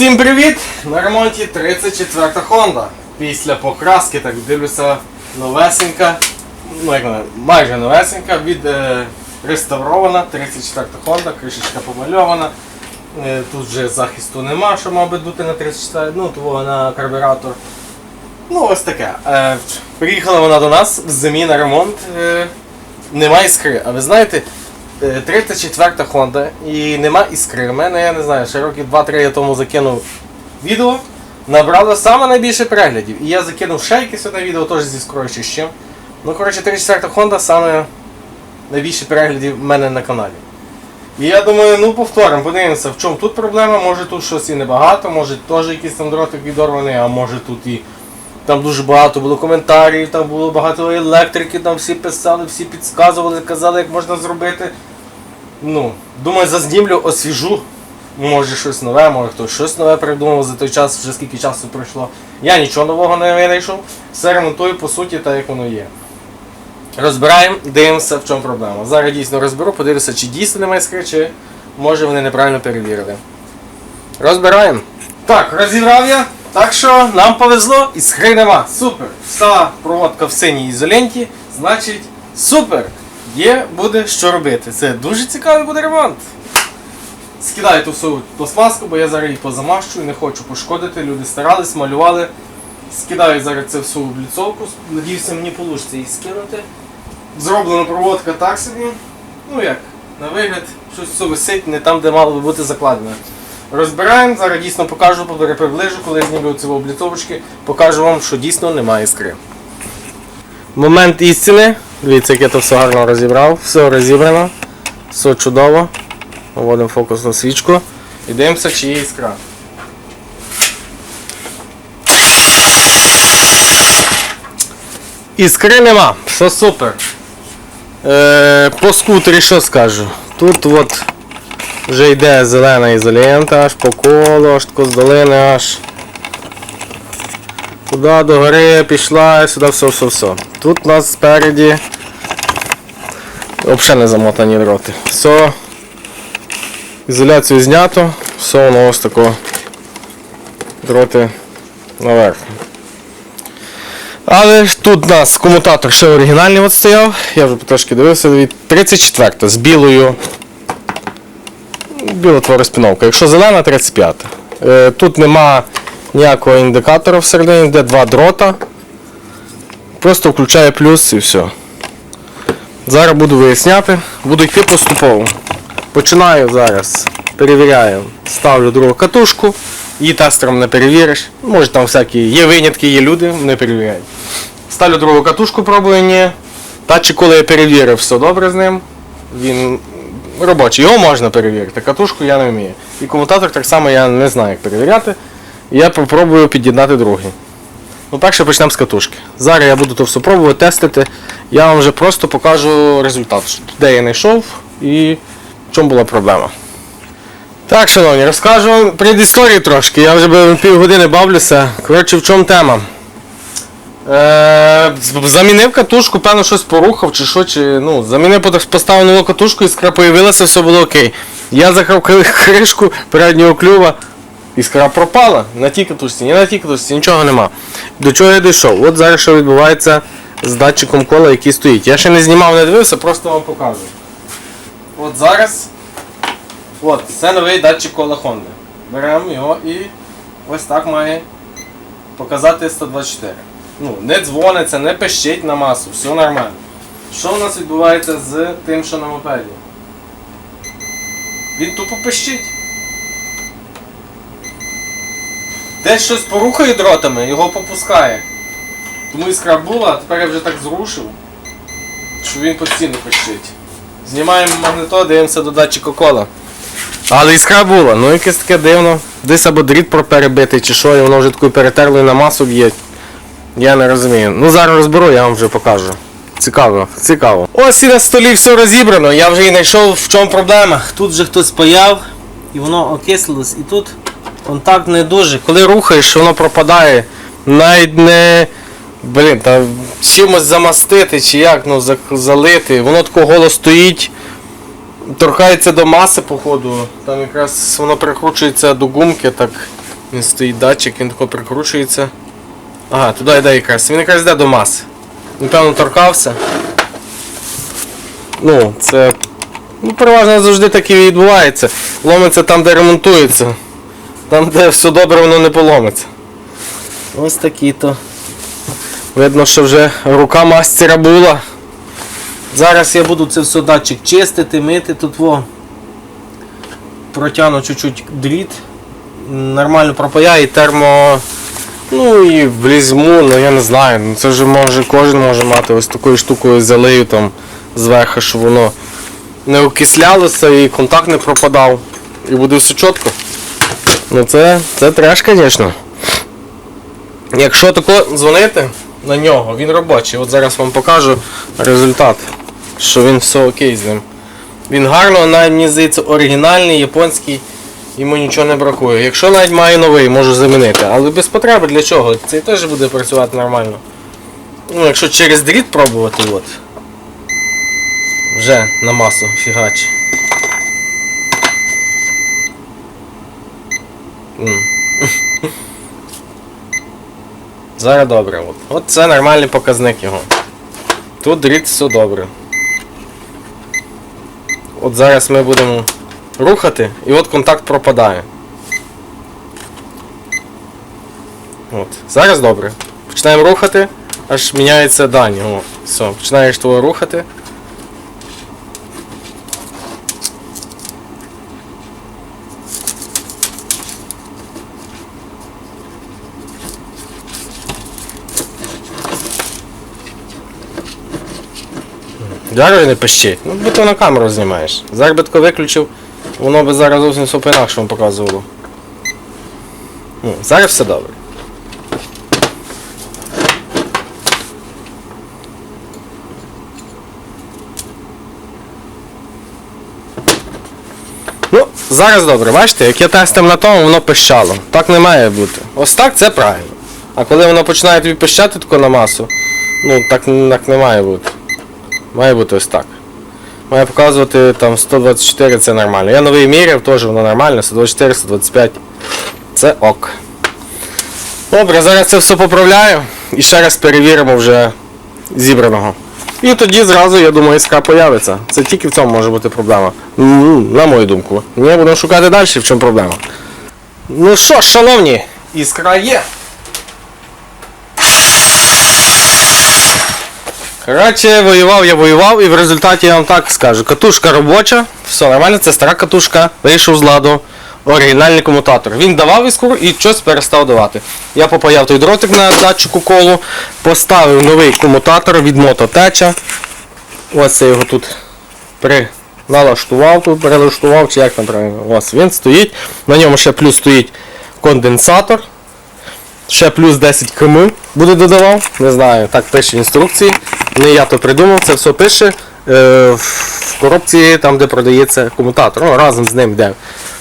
Всім привіт! На ремонті 34 Honda. Після покраски, так дивлюся, новесенька, ну як вона, майже новесенька, від е, реставрована, 34 Honda, кришечка помальована. Е, тут вже захисту нема, що мав би дути на 34, ну того на карбюратор. Ну ось таке. Е, приїхала вона до нас в зимі на ремонт. Е, нема іскри. А ви знаєте, 34 Honda і нема іскри. У мене, я не знаю, ще років 2-3 я тому закинув відео. Набрало саме найбільше переглядів. І я закинув ще якесь одне відео теж зі чи. Ну, коротше, 34 Honda саме найбільше переглядів в мене на каналі. І я думаю, ну повторимо, подивимося, в чому тут проблема, може тут щось і небагато, може теж якийсь там дротик відорваний, а може тут і там дуже багато було коментарів, там було багато електрики, там всі писали, всі підказували, казали, як можна зробити. Ну, думаю, зазнімлю, освіжу. Може щось нове, може хтось щось нове придумав за той час, вже скільки часу пройшло. Я нічого нового не винайшов. Все ремонтую по суті так, як воно є. Розбираємо, дивимося, в чому проблема. Зараз дійсно розберу, подивлюся, чи дійсно немає іскри, чи може вони неправильно перевірили. Розбираємо. Так, розібрав я. Так що нам повезло, іскри нема. Супер. Вся проводка в синій ізоленті, значить супер. Є, буде що робити. Це дуже цікавий буде ремонт. Скидаю ту всю пластмаску, бо я зараз її позамащую, не хочу пошкодити. Люди старались, малювали. Скидаю зараз це всю обліцовку. Надіюся, мені вийде її скинути. Зроблена проводка так собі. Ну як, на вигляд, щось все висить не там, де мало би бути закладено. Розбираємо, зараз дійсно покажу, приближу, коли знімлю ці обліцовочки, покажу вам, що дійсно немає іскри. Момент істини. Дивіться, як я то все гарно розібрав. Все розібрано. Все чудово. Вводимо фокусну свічку. І дивимося, чи є іскра. Іскри нема, все супер. Е, по скутері що скажу? Тут от вже йде зелена ізолента, аж по колу, аж тако з долини аж. Туди до гори пішла, і сюди все-все-все. Тут у нас спереді взагалі не замотані дроти. Все. Ізоляцію знято, все воно ось тако дроти наверх. Але тут у нас комутатор ще оригінальний от стояв, я вже трошки дивився, від 34 з білою білотвороспіновка. Якщо зелена, 35. Е, Тут нема ніякого індикатора всередині, де два дрота. Просто включаю плюс і все. Зараз буду виясняти, буду йти поступово. Починаю зараз, перевіряю, ставлю другу катушку, її тестером не перевіриш. Може там всякі є винятки, є люди, не перевіряють. Ставлю другу катушку, пробую, ні. Датчик, коли я перевірив, все добре з ним. Він робочий, його можна перевірити. Катушку я не вмію. І комутатор так само я не знаю, як перевіряти. Я попробую під'єднати другий. Ну перше почнемо з катушки. Зараз я буду то все пробувати, тестити. Я вам вже просто покажу результат, де я знайшов і в чому була проблема. Так, шановні, розкажу вам предісторію трошки. Я вже би півгодини бавлюся. Коротше, в чому тема? Е, замінив катушку, певно, щось порухав чи що, чи ну, замінив, нову катушку, іскра появилася, все було окей. Я закрив кришку переднього клюва, іскра пропала на тій катушці, ні на тій катушці, нічого нема. До чого я дійшов? От зараз що відбувається з датчиком кола, який стоїть. Я ще не знімав, не дивився, просто вам покажу. От зараз. От, це новий датчик кола Honda. Беремо його і ось так має показати 124. Ну, не дзвониться, не пищить на масу, все нормально. Що у нас відбувається з тим, що на мопеді? Він тупо пищить. Десь щось порухає дротами, його попускає. Тому іскра була, а тепер я вже так зрушив, що він постійно пищить. Знімаємо магнето, дивимося до датчика кола. Але іскра була, ну якесь таке дивно. Десь або дріт проперебитий чи що, і воно вже такою перетерлою на масу б'є. Я не розумію. Ну зараз розберу, я вам вже покажу. Цікаво, цікаво. Ось і на столі все розібрано, я вже і знайшов в чому проблема. Тут вже хтось паяв і воно окислилось. І тут контакт не дуже. Коли рухаєш, воно пропадає. Навіть не. Блін, та чимось замастити чи як, ну залити. Воно тако голо стоїть. Торкається до маси, походу. Там якраз воно прикручується до гумки, так Він стоїть датчик, він тако прикручується. Ага, туди йде якраз. Він якраз йде до маси. Він певно торкався. Ну, це. Ну, переважно завжди так і відбувається. Ломиться там, де ремонтується. Там, де все добре, воно не поломиться. Ось такі то. Видно, що вже рука мастера була. Зараз я буду це все датчик чистити, мити тут во. Протягну чуть-чуть дріт. Нормально пропаяю і термо. Ну і влізьму, ну я не знаю. ну Це вже може кожен може мати ось такою штукою залию там зверху, щоб воно не окислялося і контакт не пропадав. І буде все чітко. Ну це, це треш, звісно. Якщо тако дзвонити на нього, він робочий. От зараз вам покажу результат, що він все окей з ним. Він гарно, навіть мені здається, оригінальний, японський, йому нічого не бракує. Якщо навіть має новий, можу замінити. Але без потреби для чого? Цей теж буде працювати нормально. Ну, якщо через дріт пробувати, от. Вже на масу фігач. Зараз добре. От. от це нормальний показник його. Тут дріт все добре. От зараз ми будемо рухати і от контакт пропадає. От. Зараз добре. Починаємо рухати, аж міняються дані. О, все, починаєш того рухати. Зараз не пищить. Ну, бо ти на камеру знімаєш. Зараз виключив, воно би зараз зовсім все по-інакшому показувало. Ну, зараз все добре. Ну, зараз добре, бачите, як я тестив на тому, воно пищало. Так не має бути. Ось так це правильно. А коли воно починає тобі пищати тако на масу, ну так, так не має бути. Має бути ось так. Має показувати там 124 це нормально. Я новий міряв, теж воно нормально, 124, 125. Це ок. Добре, зараз це все поправляю і ще раз перевіримо вже зібраного. І тоді зразу, я думаю, іскра появиться. Це тільки в цьому може бути проблема. На мою думку. Ми будемо шукати далі, в чому проблема. Ну що, ж, шановні, іскра є. Коротше, воював я воював і в результаті я вам так скажу. Катушка робоча, все нормально, це стара катушка, вийшов з ладу. Оригінальний комутатор. Він давав іскру і щось перестав давати. Я попаяв той дротик на датчику колу, поставив новий комутатор від мототеча. Ось я його тут при... налаштував, тут перелаштував, чи як там правильно. Ось він стоїть. На ньому ще плюс стоїть конденсатор. Ще плюс 10 км буде додавав. Не знаю, так пише інструкції. Не я то придумав, це все пише е, в коробці, там де продається комутатор. Ну, разом з ним йде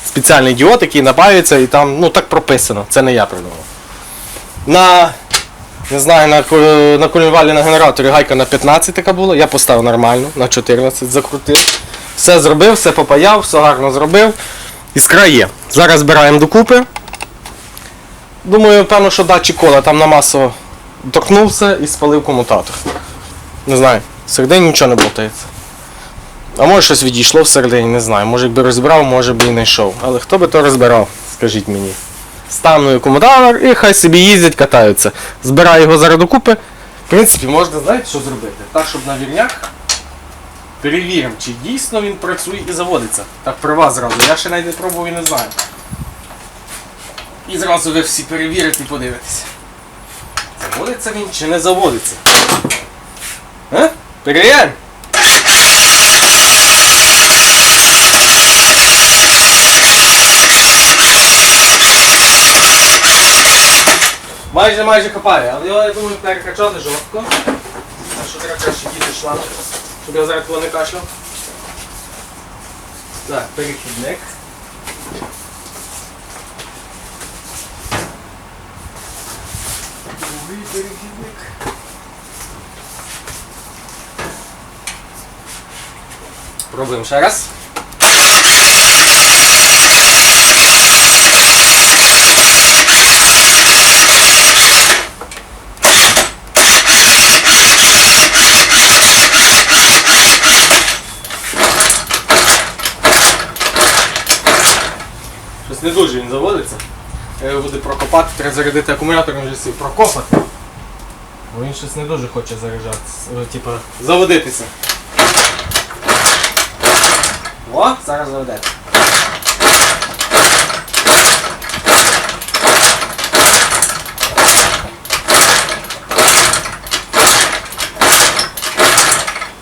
спеціальний діод, який напаюється і там, ну так прописано. Це не я придумав. На не знаю, на, на колінвалі на генераторі гайка на 15 така була, я поставив нормально, на 14 закрутив. Все зробив, все попаяв, все гарно зробив. Іскра є. Зараз збираємо докупи. Думаю, певно, що датчик кола там на масу торкнувся і спалив комутатор. Не знаю, всередині нічого не болтається. А може щось відійшло всередині, не знаю. Може якби розбирав, може би і не йшов. Але хто би то розбирав, скажіть мені. Ставлю комутатор і хай собі їздять, катаються. Збираю його зараз докупи. В принципі, можна, знаєте, що зробити? Так, щоб на вірняк перевіримо, чи дійсно він працює і заводиться. Так при вас зразу. Я ще навіть не пробував і не знаю. І зразу ви всі перевірите і подивитесь. Заводиться він чи не заводиться? Е? Перевіряємо? Майже майже копає, але його, я думаю, перекачати жорстко. Так що треба краще діти шланг, щоб я зараз не кашляв. Так, перехідник. Пробуем еще Пробуємо ще раз. Щось не дуже він заводиться. Його буде прокопати, треба зарядити акумулятором вже сів прокопати. Бо він щось не дуже хоче заряджатися. е, Типа заводитися. О, зараз заведеться.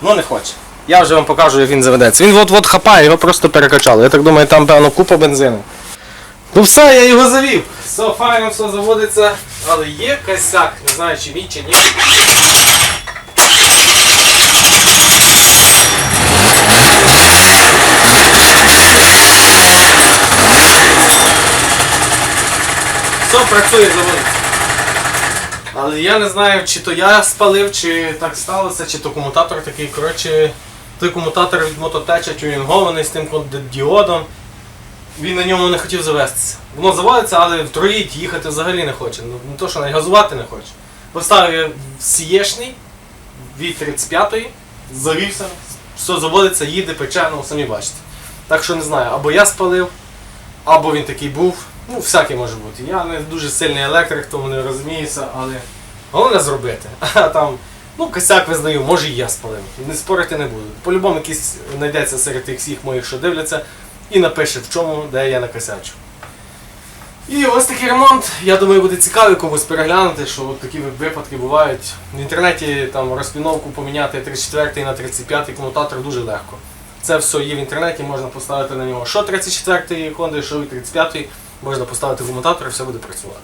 Ну не хоче. Я вже вам покажу, як він заведеться. Він от-от хапає, його просто перекачали. Я так думаю, там певно купа бензину. Ну все, я його завів. Все файно, все заводиться. Але є косяк, не знаю чи мій чи ні. Все працює, заводиться. Але я не знаю, чи то я спалив, чи так сталося, чи то комутатор такий. Коротше, той комутатор від мототеча тюнінгований з тим діодом. Він на ньому не хотів завестися. Воно заводиться, але в троїть їхати взагалі не хоче. Ну, не то, що навіть газувати не хоче. Поставив я сієшний від 35-ї, завівся, все заводиться, їде, пече, ну самі бачите. Так що не знаю, або я спалив, або він такий був. Ну, всякий може бути. Я не дуже сильний електрик, тому не розуміюся, але головне зробити. А там, ну, косяк визнаю, може і я спалив. Не спорити не буду. По-любому якийсь знайдеться серед тих всіх моїх, що дивляться, і напише, в чому, де я накосячу. І ось такий ремонт, я думаю, буде цікавий комусь переглянути, що от такі випадки бувають. В інтернеті там розпіновку поміняти 34 на 35 комутатор дуже легко. Це все є в інтернеті, можна поставити на нього що 34 Honda, що і 35 можна поставити комутатор і все буде працювати.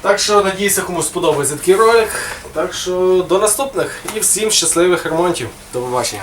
Так що надіюся, комусь сподобається такий ролик. Так що до наступних і всім щасливих ремонтів. До побачення.